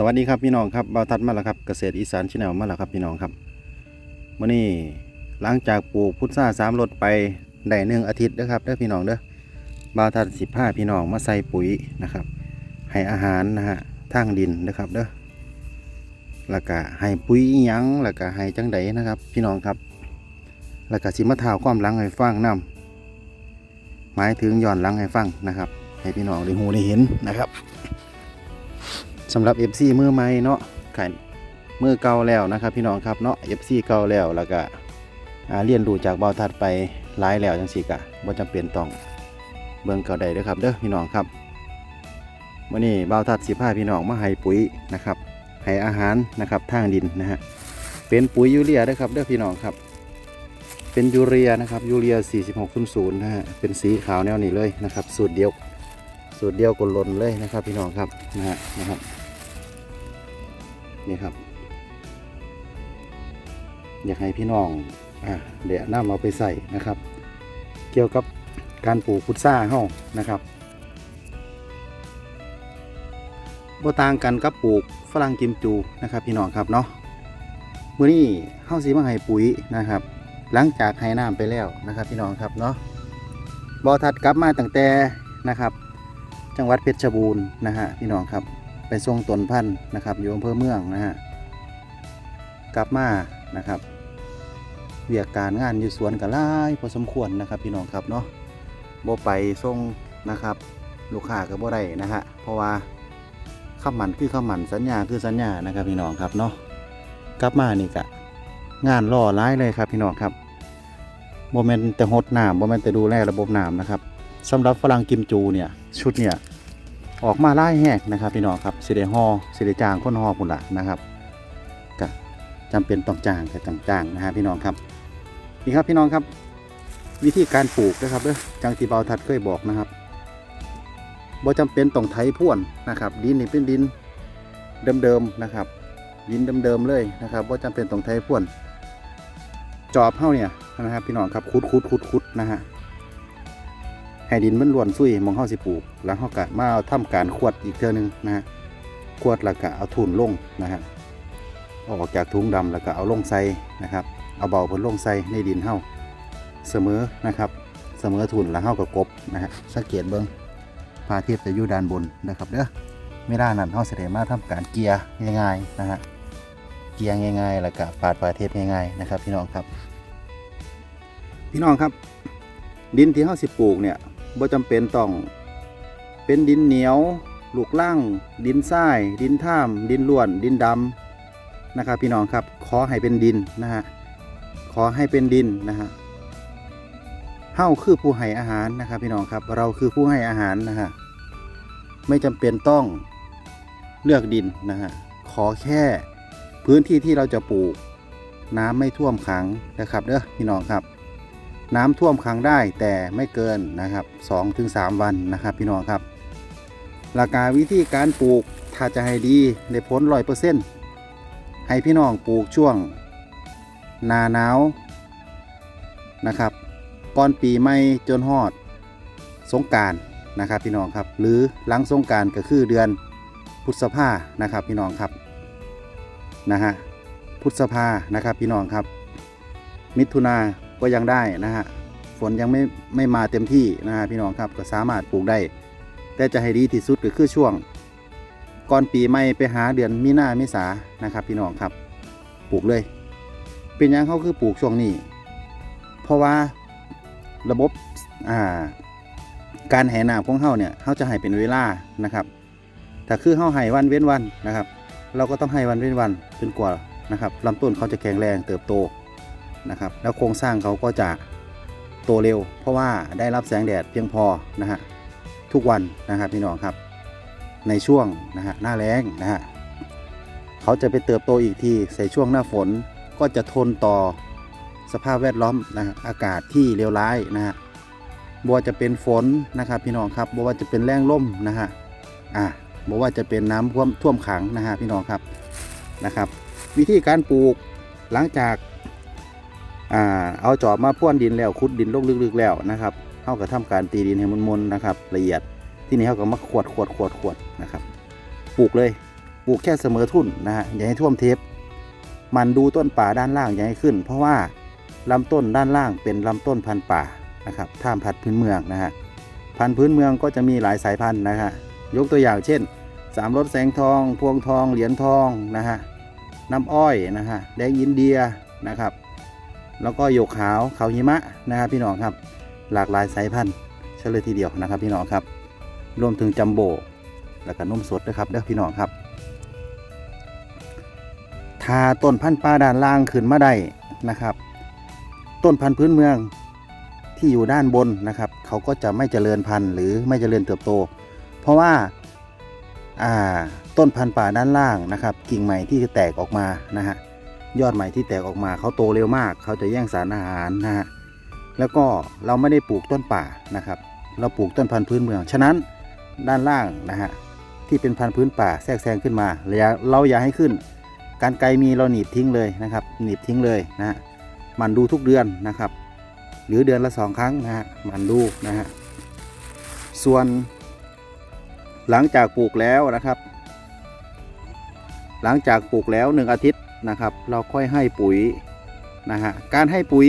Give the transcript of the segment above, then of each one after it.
สวัสดีครับพี่น้องครับบาทัดมาแล้วครับเกษตรอีสานชแนลมาแล้วครับพี่น้องครับมื่อนี้หลังจากปลูกพุทราสามรถไปได้หนึ่งอาทิตย์นะครับเด้อพี่น้องเด้อบาทัดสิบห้าพี่น้องมาใส่ปุ๋ยนะครับ ให้อาหารนะฮะทางดินนะครับเด้อแล้วก็ให้ปุ๋ยยั้งแล้วก็ให้จังไดนะครับ พี่น้องครับ แล้วก็สิมาท่าวความหลังให้ฟังนํหมายถึงย้อนหลังให้ฟังนะครับ ให้พี่น้องได้หูได้เห็นนะครับ สำหรับ FC มือใหม่เนาะขายมือเก่าแล้วนะครับ พี่น้องครับเนาะ FC เก่าแล้วแล้วก็เรียนรู้จากเบาทัดไปหลายแล้วจังสิกะบ่จำเป็นต้องเบิ่งเก่าใดเด้อครับเด้อพี่น้องครับวันนี้เบาทัดสิพาพี่น้องมาให้ปุ๋ยนะครับให้อาหารนะครับทางดินนะฮะเป็นปุ๋ยยูเรียเด้อครับเด้อพี่น้องครับ เป็นยูเรียนะครับยูเรีย 4600นะฮะเป็นสีขาวแนวนี้เลยนะครับ สูตรเดียวสูตรเดียวกลนเลยนะครับ พี่น้องครับนะฮะนะครับ นี่ครับ อยากให้พี่น้องอ่าเดี๋ยวน้ำเอาไปใส่นะครับ เกี่ยวกับการปลูกพุทราเฮานะครับบ่ต่างกันกับปลูกฝรั่งกิมจูนะครับ พี่น้องครับเนาะมื้อนี้เฮาสิมาให้ปุ๋ยนะครับ หลังจากให้น้ำไปแล้วนะครับ พี่น้องครับเนาะบ่ทัดกลับมาตั้งแต่นะครับ จังหวัดเพชรบูรณ์นะฮะพี่น้องครับ ไปส่งตนพันธุ์นะครับ อยู่อำเภอเมืองนะฮะกลับมานะครับเวียกการงานอยู่สวนกันหลายพอสมควรนะครับ พี่น้องครับเนาะบ่ไปส่งนะครับ ลูกค้าก็บ่ได้นะฮะเพราะว่าข้ามันคือข้ามันสัญญาคือสัญญานะครับ พี่น้องครับเนาะกลับมานี่กะงานล่อร้ายเลยครับ พี่น้องครับโมเมนแต่หดน้ำโมเมนแต่ดูแลระบบน้ำนะครับสำหรับฝรั่งกิมจูเนี่ยชุดเนี่ย ออกมาไล่แหกนะครับพี่น้องครับสิเดฮอสิเดจางค้นฮอพุ่นละนะครับก็จำเป็นต้องจางแต่ต้องจางนะฮะพี่น้องครับนี่ครับพี่น้องครับ วิธีการปลูกนะครับเด้อจังที่เบาทัดเคยบอกนะครับบ่จำเป็นต้องไถพ่วนนะครับ ดินนี่เป็นดินเดิมๆนะครับ ดินเดิมๆเลยนะครับบ่จำเป็นต้องไถพ่วน จอบเฮาเนี่ยนะครับพี่น้องครับคุดคุดคุดคุดนะฮะ ให้ดินมันล้วนซุยมองเฮาสิปลูก แล้วเฮาก็มาเอาทำการขวดอีกเทื่อนึงนะฮะขวดแล้วก็เอาทุนลงนะฮะออกจากถุงดำแล้วก็เอาลงใส่นะครับ เอาเบาเพิ่นลงใส่ในดินเฮาเสมอนะครับเสมอทุนแล้วเฮาก็กบนะฮะสังเกตเบิ่งพระอาทิตย์จะอยู่ด้านบนนะครับเด้อไม่ได้นั้นเฮาสิได้มาทำการเกียร์ง่ายๆนะฮะเกียร์ง่ายๆ แล้วก็ปาดพระอาทิตย์ง่ายๆนะครับ พี่น้องครับ พี่น้องครับดินที่เฮาสิปลูกเนี่ย บ่จำเป็นต้องเป็นดินเหนียว ลูกล่างดินทราย ดินท่าม ดินล้วน ดินดำนะครับ พี่น้องครับ ขอให้เป็นดินนะฮะ ขอให้เป็นดินนะฮะเฮาคือผู้ให้อาหารนะครับ พี่น้องครับ เราคือผู้ให้อาหารนะฮะ ไม่จำเป็นต้องเลือกดินนะฮะ ขอแค่พื้นที่ที่เราจะปลูก น้ำไม่ท่วมขังนะครับเด้อพี่น้องครับ น้ำท่วมขังได้แต่ไม่เกินนะครับ2-3 วันนะครับพี่น้องครับ หลักการวิธีการปลูกถ้าจะให้ดีได้ผลร้อยเปอร์เซ็นต์ให้พี่น้องปลูกช่วงนาหนาวนะครับก่อนปีใหม่จนฮอดสงการนะครับพี่น้องครับ หรือหลังสงการก็คือเดือนพฤษภานะครับพี่น้องครับนะฮะพฤษภานะครับพี่น้องครับ มิถุนา ก็ยังได้นะฮะฝนยังไม่ไม่มาเต็มที่นะฮะพี่น้องครับก็สามารถปลูกได้ แต่จะให้ดีที่สุดก็คือช่วง ก่อนปีใหม่ไปหาเดือนมีนาเมษานะครับ พี่น้องครับ ปลูกเลย เป็นยังเขาคือปลูกช่วงนี้ เพราะว่าระบบอ่าการแห่น้ำของเขาเนี่ยเขาจะให้เป็นเวลานะครับถ้าคือเขาให้วันเว้นวันนะครับ เราก็ต้องให้วันเว้นวันจนกว่านะครับลำต้นเขาจะแข็งแรงเติบโต นะครับ แล้วโครงสร้างเขาก็จะโตเร็ว เพราะว่าได้รับแสงแดดเพียงพอนะฮะทุกวันนะครับพี่น้องครับ ในช่วงนะฮะหน้าแล้งนะฮะเขาจะไปเติบโตอีกทีใส่ช่วงหน้าฝนก็จะทนต่อสภาพแวดล้อมนะฮะอากาศที่เลวร้ายนะฮะบัวาจะเป็นฝนนะครับพี่น้องครับบัวาจะเป็นแรงล่มนะฮะอ่าบัวาจะเป็นน้ำท่วมท่วมขังนะฮะพี่น้องครับนะครับ วิธีการปลูกหลังจาก อ่าเอาจอบมาพ่วนดินแล้วขุดดินลงลึกๆแล้วนะครับเขาก็ทำการตีดินให้มันมนๆนะครับ ละเอียดที่นี่เขาก็มาขวดขวดขวดขวดนะครับ ปลูกเลยปลูกแค่เสมอทุ่นนะฮะอย่าให้ท่วมเทปมันดูต้นป่าด้านล่างอย่าให้ขึ้น เพราะว่าลำต้นด้านล่างเป็นลำต้นพันธุ์ป่านะครับท่ามพันธุ์พื้นเมืองนะฮะพันธุ์พื้นเมืองก็จะมีหลายสายพันธุ์นะฮะยกตัวอย่างเช่นสามรสแสงทอง พวงทอง เหรียญทองนะฮะน้ำอ้อยนะฮะแดงอินเดียนะครับ แล้วก็โยกขาวขาวหิมะนะครับพี่น้องครับ หลากหลายสายพันธุ์เฉลยทีเดียวนะครับพี่น้องครับ รวมถึงจัมโบ้แล้วก็นุ่มสดนะครับเด้อพี่น้องครับถ้าต้นพันธุ์ป่าด้านล่างขึ้นมาได้นะครับ ต้นพันธุ์พื้นเมืองที่อยู่ด้านบนนะครับเขาก็จะไม่เจริญพันธุ์หรือไม่เจริญเติบโต เพราะว่าอ่าต้นพันธุ์ป่าด้านล่างนะครับ กิ่งใหม่ที่แตกออกมานะฮะ ยอดใหม่ที่แตกออกมาเขาโตเร็วมาก เขาจะแย่งสารอาหารนะฮะแล้วก็เราไม่ได้ปลูกต้นป่านะครับ เราปลูกต้นพันธุ์พื้นเมือง ฉะนั้นด้านล่างนะฮะที่เป็นพันธุ์พื้นป่าแทรกแซงขึ้นมาเราอย่าให้ขึ้น การไกลมีเราหนีบทิ้งเลยนะครับ หนีบทิ้งเลยนะฮะหมันดูทุกเดือนนะครับ หรือเดือนละสองครั้งนะฮะหมันดูนะฮะส่วน หลังจากปลูกแล้วนะครับ หลังจากปลูกแล้วหนึ่งอาทิตย์ นะครับ เราค่อยให้ปุ๋ยนะฮะการให้ปุ๋ย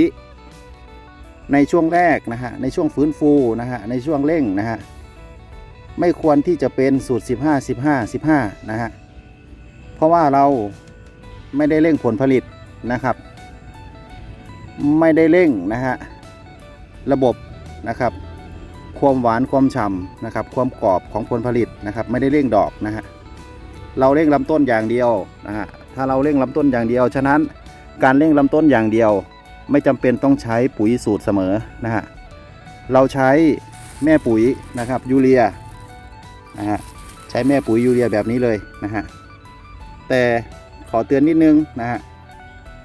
ในช่วงแรกนะฮะในช่วงฟื้นฟูนะฮะในช่วงเร่งนะฮะไม่ควรที่จะเป็นสูตร 15 15 15 นะฮะเพราะว่าเราไม่ได้เร่งผลผลิตนะครับ ไม่ได้เร่งนะฮะระบบนะครับ ความหวานความฉ่ำนะครับ ความกรอบของผลผลิตนะครับ ไม่ได้เร่งดอกนะฮะเราเร่งลำต้นอย่างเดียวนะฮะ ถ้าเราเร่งลำต้นอย่างเดียว ฉะนั้นการเร่งลำต้นอย่างเดียว ไม่จำเป็นต้องใช้ปุ๋ยสูตรเสมอนะฮะเราใช้แม่ปุ๋ยนะครับยูเรียนะฮะใช้แม่ปุ๋ยยูเรียแบบนี้เลยนะฮะแต่ขอเตือนนิดนึงนะฮะ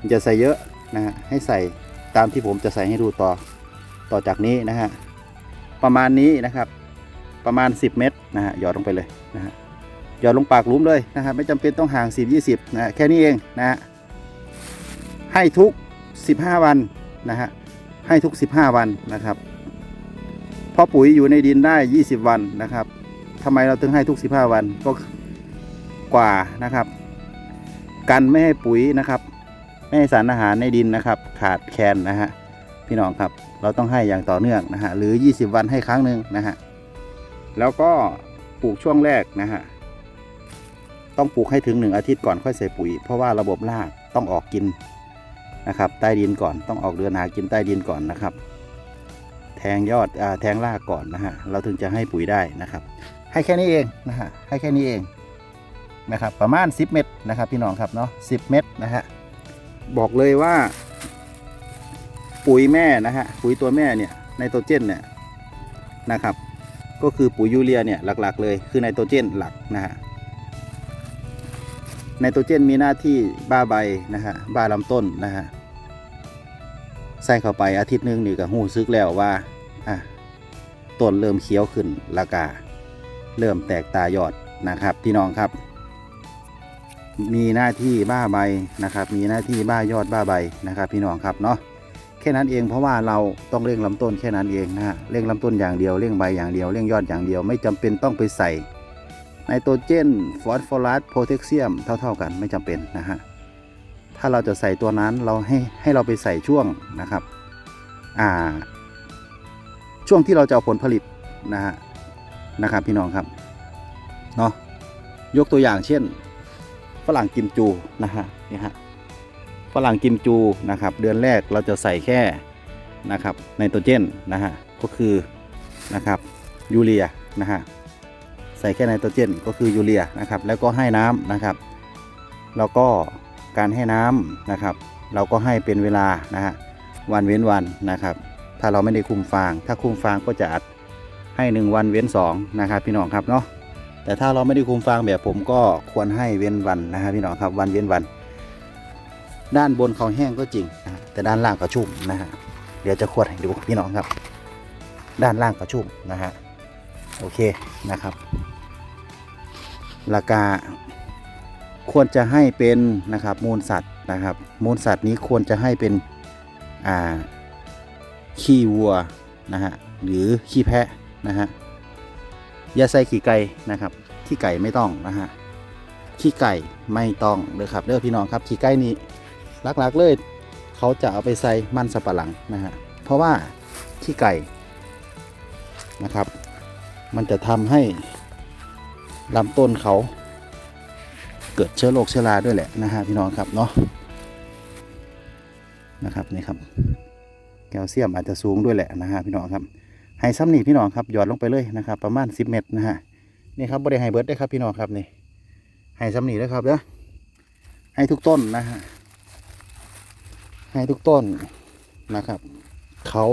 อย่าใส่เยอะนะฮะให้ใส่ตามที่ผมจะใส่ให้ดูต่อต่อจากนี้นะฮะประมาณนี้นะครับประมาณ 10 เม็ดนะฮะหยอดลงไปเลยนะฮะ หยอดลงปากหลุมเลยนะครับ ไม่จำเป็นต้องห่าง 10 20นะฮะแค่นี้เองนะฮะให้ทุก 15 วันนะฮะให้ทุก 15 วันนะครับเพราะปุ๋ยอยู่ในดินได้ 20 วันนะครับทำไมเราถึงให้ทุก 15 วันก็กว่านะครับกันไม่ให้ปุ๋ยนะครับ ไม่ให้สารอาหารในดินนะครับ ขาดแคลนนะฮะพี่น้องครับ เราต้องให้อย่างต่อเนื่องนะฮะหรือ 20 วันให้ครั้งหนึ่งนะฮะแล้วก็ปลูกช่วงแรกนะฮะ ต้องปลูกให้ถึง 1 อาทิตย์ก่อนค่อยใส่ปุ๋ย เพราะว่าระบบรากต้องออกกินนะครับ ใต้ดินก่อนต้องออกเดินหากินใต้ดินก่อนนะครับ แทงยอดอแทงรากก่อนนะฮะเราถึงจะให้ปุ๋ยได้นะครับ ให้แค่นี้เองนะฮะให้แค่นี้เองนะครับ ประมาณ 10 เม็ดนะครับ พี่น้องครับเนาะ10เม็ดนะฮะบอกเลยว่าปุ๋ยแม่นะฮะปุ๋ยตัวแม่เนี่ยไนโตรเจนเนี่ยนะครับ ก็คือปุ๋ยยูเรียเนี่ยหลักๆ เลยคือไนโตรเจนหลักนะฮะ ไนโตรเจนมีหน้าที่บ้าใบนะฮะบ้าลำต้นนะฮะใส่เข้าไปอาทิตย์หนึงนี่ก็หูซึกแล้วว่าอะต้นเริ่มเขียวขึ้นราคาเริ่มแตกตายอดนะครับพี่น้องครับ มีหน้าที่บ้าใบนะครับ มีหน้าที่บ้ายอดบ้าใบนะครับ พี่น้องครับเนาะแค่นั้นเองเพราะว่าเราต้องเร่งลำต้นแค่นั้นเองนะฮะเร่งลำต้นอย่างเดียวเร่งใบอย่างเดียวเร่งยอดอย่างเดียว ไม่จำเป็นต้องไปใส่ ไนโตรเจนฟอสฟอรัสโพแทสเซียมเท่า ๆกันไม่จำเป็นนะฮะถ้าเราจะใส่ตัวนั้นเราให้ให้เราไปใส่ช่วงนะครับอ่าช่วงที่เราจะเอาผลผลิตนะฮะนะครับพี่น้องครับเนาะยกตัวอย่างเช่น ฝรั่งกิมจูนะฮะนี่ฮะฝรั่งกิมจูนะครับ เดือนแรกเราจะใส่แค่นะครับไนโตรเจนนะฮะก็คือนะครับยูเรียนะฮะ ใส่แค่ไนโตรเจนก็คือยูเรียนะครับแล้วก็ให้น้ำนะครับแล้วก็การให้น้ำนะครับ เราก็ให้เป็นเวลานะฮะวันเว้นวันนะครับ ถ้าเราไม่ได้คุมฟาง ถ้าคุมฟางก็จะอัดให้ 1 วันเว้น2นะครับพี่น้องครับเนาะแต่ถ้าเราไม่ได้คุมฟางแบบผมก็ควรให้เว้นวันนะฮะพี่น้องครับวันเว้นวัน ด้านบนเขาแห้งก็จริงนะแต่ด้านล่างก็ชุ่มนะฮะเดี๋ยวจะขวดให้ดูพี่น้องครับ ด้านล่างก็ชุ่มนะฮะ โอเคนะครับ ราคาควรจะให้เป็นนะครับมูลสัตว์นะครับมูลสัตว์นี้ควรจะให้เป็นอ่าขี้วัวนะฮะหรือขี้แพะนะฮะอย่าใส่ขี้ไก่นะครับขี้ไก่ไม่ต้องนะฮะขี้ไก่ไม่ต้องเลยครับเด้อพี่น้องครับขี้ไก่นี่หลักๆเลยเขาจะเอาไปใส่มันสับปะหลังนะฮะเพราะว่าขี้ไก่นะครับ มันจะทำให้ลำต้นเขาเกิดเชื้อโรคเชื้อราด้วยแหละนะฮะพี่น้องครับเนาะนะครับนี่ครับแคลเซียมอาจจะสูงด้วยแหละนะฮะพี่น้องครับให้ซ้ำนี่พี่น้องครับหยอดลงไปเลยนะครับ ประมาณ 10 เม็ดนะฮะนี่ครับบริไฮเบิร์ดได้ครับพี่น้องครับนี่ให้ซ้ำนี่แล้วครับเด้อให้ทุกต้นนะฮะให้ทุกต้นนะครับ เขา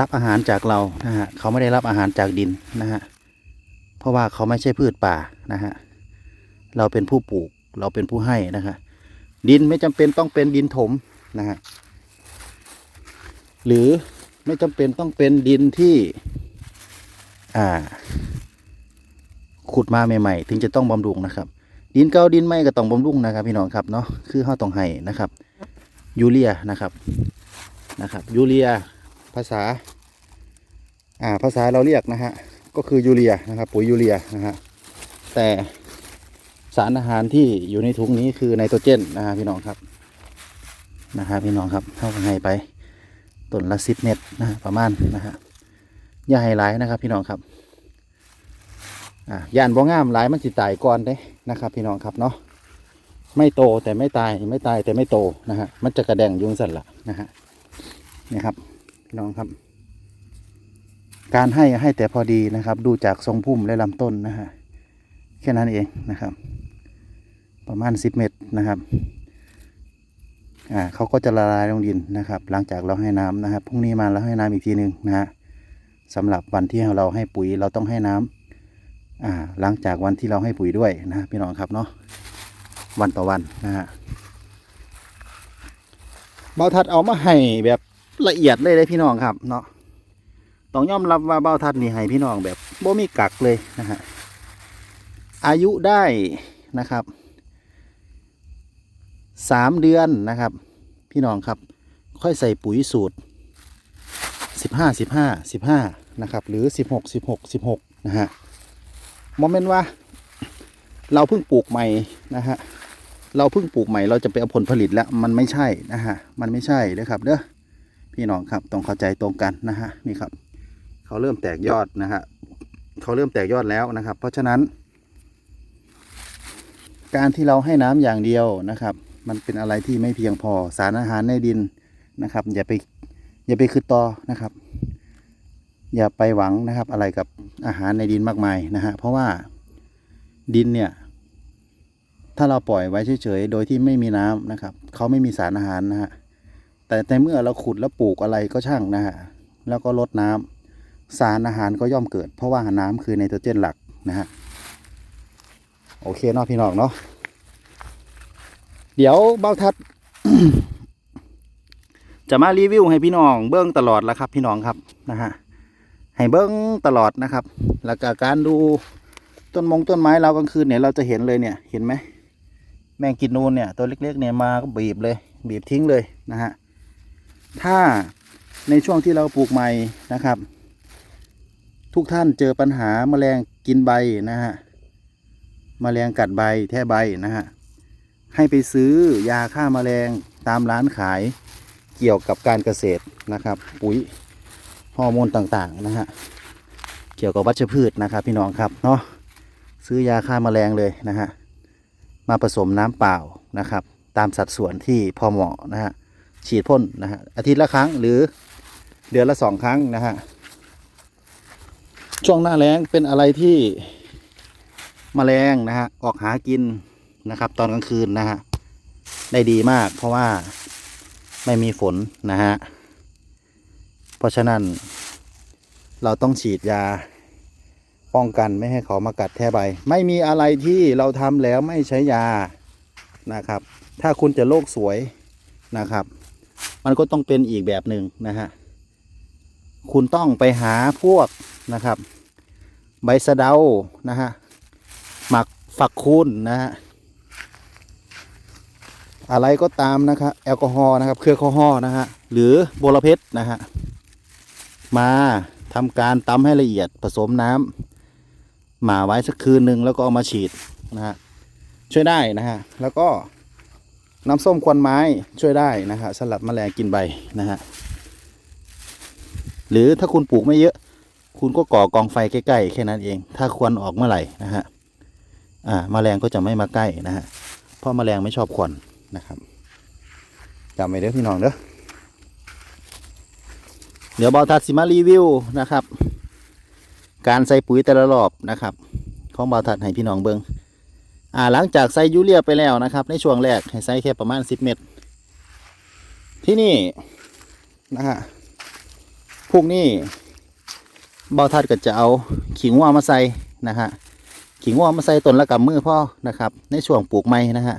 รับอาหารจากเรานะฮะเขาไม่ได้รับอาหารจากดินนะฮะเพราะว่าเขาไม่ใช่พืชป่านะฮะเราเป็นผู้ปลูกเราเป็นผู้ให้นะฮะดินไม่จำเป็นต้องเป็นดินถมนะฮะหรือไม่จำเป็นต้องเป็นดินที่อ่าขุดมาใหม่ๆ ถึงจะต้องบำรุงนะครับ ดินเก่าดินใหม่ก็ต้องบำรุงนะครับ พี่น้องครับเนาะคือเขาต้องให้นะครับ ยูเรียนะครับนะครับ ยูเรีย ภาษาอ่าภาษาเราเรียกนะฮะก็คือยูเรียนะครับปุ๋ยยูเรียนะฮะแต่สารอาหารที่อยู่ในถุงนี้คือไนโตรเจนนะฮะพี่น้องครับนะฮะพี่น้องครับเท่ากันให้ไปต้นละสิบเม็ดนะประมาณนะฮะย่าให้หลายนะครับ พี่น้องครับอ่าย่านบ่งามหลายมันสิตายก่อนเด้นะครับ พี่น้องครับเนาะไม่โตแต่ไม่ตายไม่ตายแต่ไม่โตนะฮะมันจะกระแดงยุงสันละนะฮะนี่ครับ พี่น้องครับ การให้ให้แต่พอดีนะครับ ดูจากทรงพุ่มและลำต้นนะฮะแค่นั้นเองนะครับ ประมาณ 10 เมตรนะครับอ่าเขาก็จะละลายลงดินนะครับ หลังจากเราให้น้ำนะครับพรุ่งนี้มาเราให้น้ำอีกทีหนึ่งนะฮะสำหรับวันที่เราให้ปุ๋ยเราต้องให้น้ำอ่าหลังจากวันที่เราให้ปุ๋ยด้วยนะพี่น้องครับเนาะวันต่อวันนะฮะเบาทัดเอามาให้แบบ ละเอียดเลยเลยพี่น้องครับ เนาะต้องยอมรับว่าเบ้าทัดนี่ให้พี่น้องแบบบ่มีกักเลยนะฮะอายุได้นะครับสามเดือนนะครับ พี่น้องครับ ค่อยใส่ปุ๋ยสูตรสิบห้าสิบห้าสิบห้านะครับ หรือสิบหกสิบหกสิบหกนะฮะโมเมนต์ว่า เราเพิ่งปลูกใหม่นะฮะเราเพิ่งปลูกใหม่เราจะไปเอาผลผลิตแล้วมันไม่ใช่นะฮะมันไม่ใช่เลยครับเด้อ พี่น้องครับต้องเข้าใจตรงกันนะฮะนี่ครับ เขาเริ่มแตกยอดนะฮะเขาเริ่มแตกยอดแล้วนะครับ เพราะฉะนั้น การที่เราให้น้ำอย่างเดียวนะครับ มันเป็นอะไรที่ไม่เพียงพอสารอาหารในดินนะครับ อย่าไปอย่าไปคือต่อนะครับ อย่าไปหวังนะครับอะไรกับอาหารในดินมากมายนะฮะเพราะว่าดินเนี่ยถ้าเราปล่อยไว้เฉยๆ โดยที่ไม่มีน้ำนะครับ เขาไม่มีสารอาหารนะฮะ แต่ในเมื่อเราขุดแล้วปลูกอะไรก็ช่างนะฮะแล้วก็ลดน้ำสารอาหารก็ย่อมเกิด เพราะว่าน้ำคือไนโตรเจนหลักนะฮะโอเคเนาะพี่น้องเนาะเดี๋ยวเบ้าทัด จะมารีวิวให้พี่น้อง เบิ้งตลอดแล้วครับ พี่น้องครับนะฮะให้เบิ้งตลอดนะครับ แล้วก็การดูต้นมงต้นไม้เรากลางคืนเนี่ยเราจะเห็นเลยเนี่ยเห็นไหมแมงกินนูนเนี่ยตัวเล็กๆเนี่ยมาก็บีบเลย บีบทิ้งเลยนะฮะ ถ้าในช่วงที่เราปลูกใหม่นะครับ ทุกท่านเจอปัญหาแมลงกินใบนะฮะแมลงกัดใบแท้ใบนะฮะให้ไปซื้อยาฆ่าแมลงตามร้านขายเกี่ยวกับการเกษตรนะครับ ปุ๋ยฮอร์โมนต่างๆนะฮะเกี่ยวกับวัชพืชนะครับ พี่น้องครับเนาะซื้อยาฆ่าแมลงเลยนะฮะมาผสมน้ำเปล่านะครับ ตามสัดส่วนที่พอเหมาะนะฮะ ฉีดพ่นนะฮะอาทิตย์ละครั้งหรือเดือนละสองครั้งนะฮะช่วงหน้าแล้งเป็นอะไรที่มแมลงนะฮะออกหากินนะครับ ตอนกลางคืนนะฮะได้ดีมาก เพราะว่าไม่มีฝนนะฮะเพราะฉะนั้น เราต้องฉีดยาป้องกันไม่ให้เขามากัดแท้ใบ ไม่มีอะไรที่เราทำแล้วไม่ใช้ยานะครับ ถ้าคุณจะโลกสวยนะครับ มันก็ต้องเป็นอีกแบบหนึ่งนะฮะ คุณต้องไปหาพวกนะครับ ใบสะเดานะฮะ หมักฝักคูนนะฮะ อะไรก็ตามนะครับแอลกอฮอล์นะครับเครือแอลกอฮอล์นะฮะ หรือโบวรเพ็ดนะฮะ มาทำการตำให้ละเอียดผสมน้หมาไว้สักคืนหนึ่งแล้วก็เอามาฉีดนะฮะ ช่วยได้นะฮะ แล้วก็ น้ำส้มควันไม้ช่วยได้นะฮะสำหรับแมลงกินใบนะฮะหรือถ้าคุณปลูกไม่เยอะ คุณก็ก่อกองไฟใกล้ๆแค่นั้นเอง ถ้าควันออกเมื่อไหร่นะฮะอ่าแมลงก็จะไม่มาใกล้นะฮะเพราะแมลงไม่ชอบควันนะครับจำไว้เด้อพี่น้องเด้อเดี๋ยวบอทัดสิมารีวิวนะครับ การใส่ปุ๋ยแต่ละรอบนะครับ ของบอทัดให้พี่น้องเบิง อ่าหลังจากใส่ยูเรียไปแล้วนะครับ ในช่วงแรกให้ใส่แค่ประมาณ 10 เม็ดที่นี่นะฮะพวกนี้เบาทัดก็จะเอาขิงวัวมาใส่นะฮะขิงวัวมาใส่ต้นละกับมือพ่อนะครับ ในช่วงปลูกใหม่นะฮะ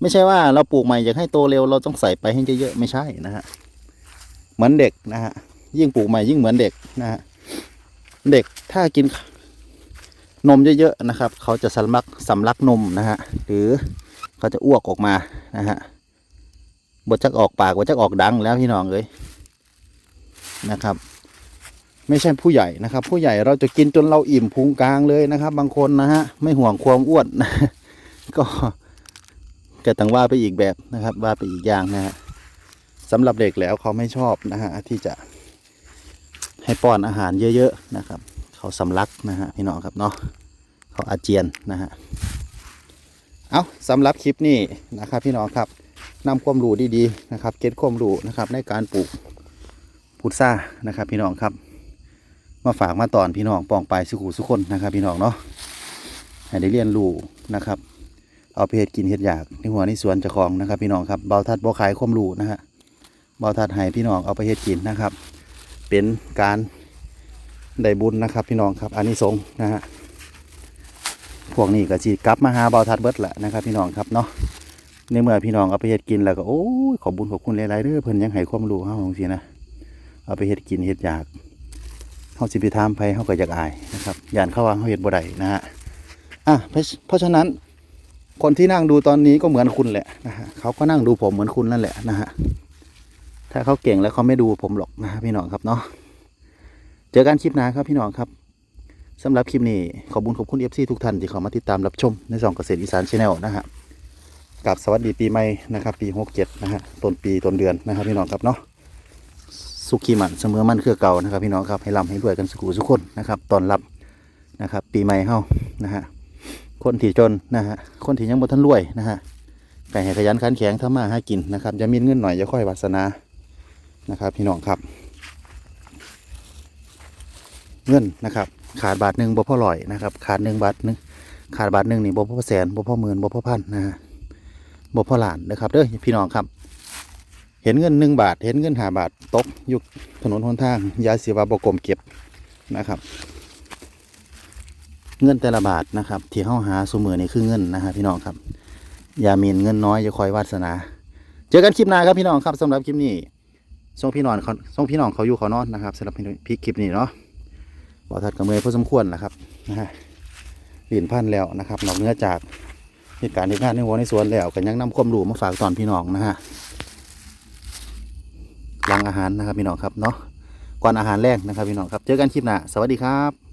ไม่ใช่ว่าเราปลูกใหม่อยากให้โตเร็วเราต้องใส่ไปให้เยอะๆไม่ใช่นะฮะเหมือนเด็กนะฮะยิ่งปลูกใหม่ยิ่งเหมือนเด็กนะฮะเด็กถ้ากิน นมเยอะๆนะครับ เขาจะสำลักสำลักนมนะฮะหรือเขาจะอ้วกออกมานะฮะบดจักออกปากบดจักออกดังแล้วพี่น้องเลยนะครับ ไม่ใช่ผู้ใหญ่นะครับ ผู้ใหญ่เราจะกินจนเราอิ่มพุงกลางเลยนะครับ บางคนนะฮะไม่ห่วงความอ้วนก็ก็ต้องว่าไปอีกแบบนะครับ ว่าไปอีกอย่างนะฮะสำหรับเด็กแล้วเขาไม่ชอบนะฮะที่จะให้ป้อนอาหารเยอะ ๆ นะครับ เขาสำลักนะฮะพี่น้องครับเนาะเขาอาเจียนนะฮะเอาสำหรับคลิปนี้นะครับพี่น้องครับนำความรู้ดีๆนะครับ เก็ตความรู้นะครับในการปลูกพุทรานะครับพี่น้องครับ มาฝากมาตอนพี่น้องปองไปสุขุสุคนนะครับ พี่น้องเนาะให้ได้เรียนรู้นะครับ เอาเฮ็ดกินเฮ็ดอยากในหัวในสวนจ้าของนะครับ พี่น้องครับเบาทัดบ่ขายความรู้นะฮะเบาทัดให้พี่น้องเอาไปเฮ็ดกินนะครับ เป็นการ ได้บุญนะครับ พี่น้องครับอานิสงส์นะฮะพวกนี้ก็จีกลับมาหาเบาทัดเบิดแหละนะครับ พี่น้องครับเนาะในเมื่อพี่น้องเอาไปเฮ็ดกินแล้วก็โอ้ยขอบุญขอบคุณหลายๆเด้อเพิ่นยังให้ความรู้เฮาจังซี่นะเอาไปเฮ็ดกินเฮ็ดอยากเขาสิไปถามไปเขาก็อยากอายนะครับย่านเข้าว่าเขาเห็นบ่ได้นะฮะอะเพราะฉะนั้นคนที่นั่งดูตอนนี้ก็เหมือนคุณแหละนะฮะเขาก็นั่งดูผมเหมือนคุณนั่นแหละนะฮะถ้าเขาเก่งแล้วเขาไม่ดูผมหรอกนะพี่น้องครับเนาะ เจอกันคลิปหน้าครับพี่น้องครับสำหรับคลิปนี้ขอบุญขอบคุณเอฟซีทุกท่านที่เข้ามาติดตามรับชมในช่องเกษตรอีสานชาแนลนะฮะกับสวัสดีปีใหม่นะครับปีหกเจ็ดนะฮะต้นปีต้นเดือนนะครับพี่น้องครับเนาะสุขีมันเสมอมันเครือเก่านะครับ พี่น้องครับให้ร่ำให้รวยกันสุขุสุขคนนะครับตอนรับนะครับ ปีใหม่เฮานะฮะคนที่จนนะฮะคนที่ยังบ่ทันรวยนะฮะแต่ให้ขยันขันแข็งทำมาหากินนะครับจะมีเงินหน่อยจะค่อยวาสนานะครับ พี่น้องครับ เงินนะครับ ขาดบาทหนึ่งบ่พ่อลอยนะครับ ขาดหนึ่งบาทหนึ่งขาดบาทหนึ่งนี่บ่พ่อแสนบ่พ่อหมื่นบ่พ่อพันนะฮะบ่พ่อหลานนะครับเด้อพี่น้องครับ เห็นเงินหนึ่งบาท เห็นเงินหาบาทตกอยุคถนนหนทางยาเสียวาบกลมเก็บนะครับ เงินแต่ละบาทนะครับ ที่เข้าหาสมือนี่คือเงินนะฮะพี่น้องครับอย่ามีเงินน้อยอย่าคอยวาสนา เจอกันคลิปหน้าครับพี่น้องครับสำหรับคลิปนี้ส่งพี่น้องเขาส่งพี่น้องเขาอยู่เขานอนนะครับสำหรับพี่คลิปนี้เนาะ บอทัดกับเมย์พอสมควรนะครับนะฮะหลินพันแล้วนะครับนอกเหนื้อจากเหตุการณ์ที่งานในวัวในสวนแล้วกันยังนำความรู้มาฝากตอนพี่น้องนะฮะหลังอาหารนะครับพี่น้องครับเนาะก่อนอาหารแรกนะครับพี่น้องครับ เจอกันคลิปหน้าสวัสดีครับ